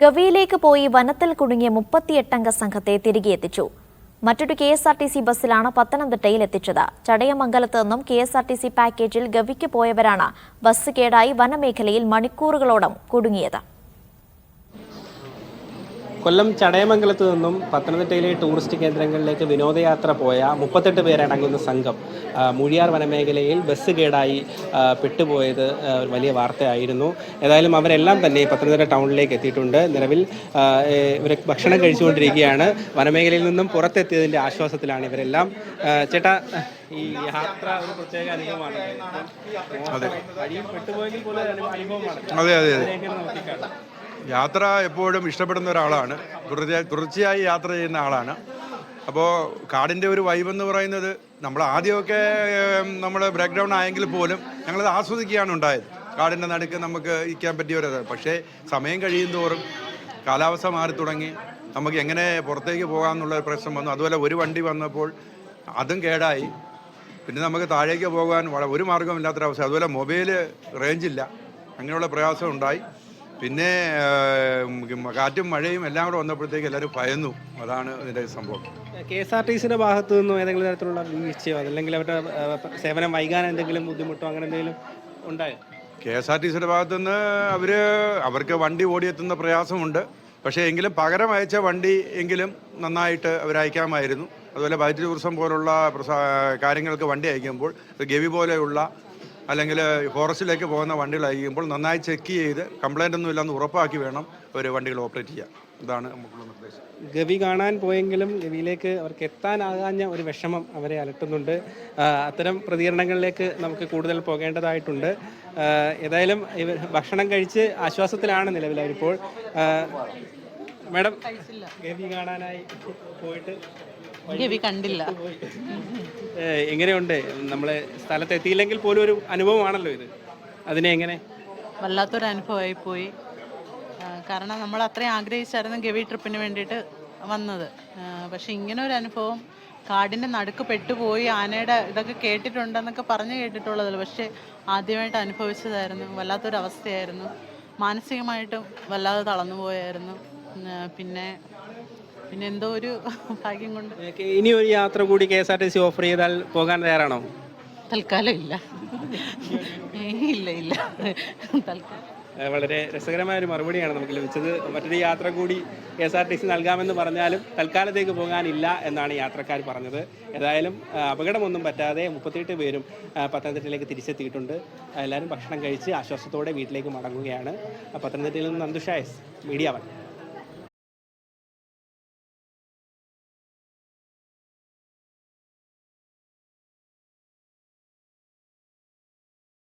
ഗവിയിലേക്ക് പോയി വനത്തിൽ കുടുങ്ങിയ മുപ്പത്തിയെട്ടംഗ സംഘത്തെ തിരികെ എത്തിച്ചു. മറ്റൊരു K S R T C ബസ്സിലാണ് പത്തനംതിട്ടയിൽ എത്തിച്ചത്. ചടയമംഗലത്ത് നിന്നും K S R T C പാക്കേജിൽ ഗവിക്ക് പോയവരാണ് ബസ് കേടായി വനമേഖലയിൽ മണിക്കൂറുകളോളം കുടുങ്ങിയത്. കൊല്ലം ചടയമംഗലത്ത് നിന്നും പത്തനംതിട്ടയിലെ ടൂറിസ്റ്റ് കേന്ദ്രങ്ങളിലേക്ക് വിനോദയാത്ര പോയ മുപ്പത്തെട്ട് പേരടങ്ങുന്ന സംഘം മുഴിയാർ വനമേഖലയിൽ ബസ് കേടായി പെട്ടുപോയത് ഒരു വലിയ വാർത്തയായിരുന്നു. ഏതായാലും അവരെല്ലാം തന്നെ പത്തനംതിട്ട ടൗണിലേക്ക് എത്തിയിട്ടുണ്ട്. നിലവിൽ ഇവർ ഭക്ഷണം കഴിച്ചുകൊണ്ടിരിക്കുകയാണ്. വനമേഖലയിൽ നിന്നും പുറത്തെത്തിയതിന്റെ ആശ്വാസത്തിലാണ് ഇവരെല്ലാം. ചേട്ടാ ഈ യാത്ര ഒരു പ്രത്യേക അനുഭവമാണ്. വഴിയിൽ പെട്ടുപോയെങ്കിൽ പോലെ ഒരു അനുഭവമാണ്. അതെ അതെ അതെ. യാത്ര എപ്പോഴും ഇഷ്ടപ്പെടുന്ന ഒരാളാണ്. തുടർച്ചയായി യാത്ര ചെയ്യുന്ന ആളാണ്. അപ്പോൾ കാടിന്റെ ഒരു വൈബ് എന്ന് പറയുന്നത് നമ്മൾ ആദ്യമൊക്കെ നമ്മൾ ബ്രേക്ക് ഡൗൺ ആയെങ്കിൽ പോലും ഞങ്ങളത് ആസ്വദിക്കുകയാണ് ഉണ്ടായത്. കാടിന്റെ നടുക്ക് നമുക്ക് ഇരിക്കാൻ പറ്റിയ ഒരു പക്ഷേ സമയം കഴിയും തോറും കാലാവസ്ഥ മാറി തുടങ്ങി. നമുക്ക് എങ്ങനെ പുറത്തേക്ക് പോകാമെന്നുള്ള പ്രശ്നം വന്നു. അതുപോലെ ഒരു വണ്ടി വന്നപ്പോൾ അതും കേടായി. പിന്നെ നമുക്ക് താഴേക്ക് പോകാൻ വളരെ ഒരു മാർഗമില്ലാത്തൊരവസ്ഥ. അതുപോലെ മൊബൈൽ റേഞ്ചില്ല അങ്ങനെയുള്ള പ്രയാസം ഉണ്ടായി. പിന്നെ കാറ്റും മഴയും എല്ലാം കൂടെ വന്നപ്പോഴത്തേക്ക് എല്ലാവരും ഭയന്നു. അതാണ് ഇതിന്റെ സംഭവം. കെ എസ് ആർ ടി സിയുടെ ഭാഗത്തു നിന്നും ഏതെങ്കിലും തരത്തിലുള്ള വീഴ്ചയോ അല്ലെങ്കിൽ അവരുടെ സേവനം വൈകാൻ എന്തെങ്കിലും ബുദ്ധിമുട്ടോ അങ്ങനെ എന്തെങ്കിലും ഉണ്ടായോ? കെ എസ് ആർ ടി സിയുടെ ഭാഗത്തു നിന്ന് അവർ അവർക്ക് വണ്ടി ഓടിയെത്തുന്ന പ്രയാസമുണ്ട്. പക്ഷേ എങ്കിലും പകരം അയച്ച വണ്ടി എങ്കിലും നന്നായിട്ട് അവർ അയക്കാമായിരുന്നു. അതുപോലെ ബൈറ്റ് ടൂറിസം പോലുള്ള കാര്യങ്ങൾക്ക് വണ്ടി അയക്കുമ്പോൾ ഗവി പോലെയുള്ള അല്ലെങ്കിൽ ഫോറസ്റ്റിലേക്ക് പോകുന്ന വണ്ടികൾ അയക്കുമ്പോൾ നന്നായി ചെക്ക് ചെയ്ത് കംപ്ലൈന്റ് ഒന്നും ഇല്ലെന്ന് ഉറപ്പാക്കി വേണം ഒരു വണ്ടികൾ ഓപ്പറേറ്റ് ചെയ്യാൻ. ഇതാണ് നമുക്കുള്ള നിർദ്ദേശം. ഗവി കാണാൻ പോയെങ്കിലും ഗവിയിലേക്ക് അവർക്ക് എത്താനാകാഞ്ഞ ഒരു വിഷമം അവരെ അലട്ടുന്നുണ്ട്. അത്തരം പ്രതികരണങ്ങളിലേക്ക് നമുക്ക് കൂടുതൽ പോകേണ്ടതായിട്ടുണ്ട്. ഏതായാലും ഭക്ഷണം കഴിച്ച് ആശ്വാസത്തിലാണ് ആ, മാഡം ഗവി കാണാനായി പോയിട്ട് ഗവി കണ്ടില്ല. എങ്ങനെയുണ്ട്? നമ്മളെ സ്ഥലത്ത് എത്തിയില്ലെങ്കിൽ പോലും ഒരു അനുഭവമാണല്ലോ ഇത്. അതിനെ എങ്ങനെ? വല്ലാത്തൊരു അനുഭവമായി പോയി. കാരണം നമ്മൾ അത്രയും ആഗ്രഹിച്ചായിരുന്നു ഗവി ട്രിപ്പിന് വേണ്ടിയിട്ട് വന്നത്. പക്ഷെ ഇങ്ങനെ ഒരു അനുഭവം കാടിന്റെ നടുക്ക് പെട്ടുപോയി ആനയുടെ ഇതൊക്കെ കേട്ടിട്ടുണ്ടെന്നൊക്കെ പറഞ്ഞു കേട്ടിട്ടുള്ളതല്ല. പക്ഷേ ആദ്യമായിട്ട് അനുഭവിച്ചതായിരുന്നു. വല്ലാത്തൊരു അവസ്ഥയായിരുന്നു. മാനസികമായിട്ടും വല്ലാതെ തളർന്നു പോയായിരുന്നു. പിന്നെ പിന്നെ എന്തോ ഒരു ഭാഗ്യം കൊണ്ട്. ഇനി ഒരു യാത്ര കൂടി K S R T C offer ചെയ്താൽ പോകാൻ തയ്യാറാണോ? തൽക്കാലം ഇല്ല. ഇല്ല ഇല്ല. തൽക്കാലം. വളരെ രസകരമായ ഒരു മറുപടിയാണ് നമുക്ക് ലഭിച്ചത്. മറ്റൊരു യാത്ര കൂടി K S R T C നൽകാമെന്ന് പറഞ്ഞാലും തൽക്കാലത്തേക്ക് പോകാനില്ല എന്നാണ് യാത്രക്കാർ പറഞ്ഞത്. ഏതായാലും അപകടമൊന്നും പറ്റാതെ മുപ്പത്തിയെട്ട് പേരും പത്തനംതിട്ടയിലേക്ക് തിരിച്ചെത്തിയിട്ടുണ്ട്. എല്ലാവരും ഭക്ഷണം കഴിച്ച് ആശ്വാസത്തോടെ വീട്ടിലേക്ക് മടങ്ങുകയാണ്. പത്തനംതിട്ടയിൽ നിന്ന് നന്ദുഷായസ് മീഡിയ വൺ.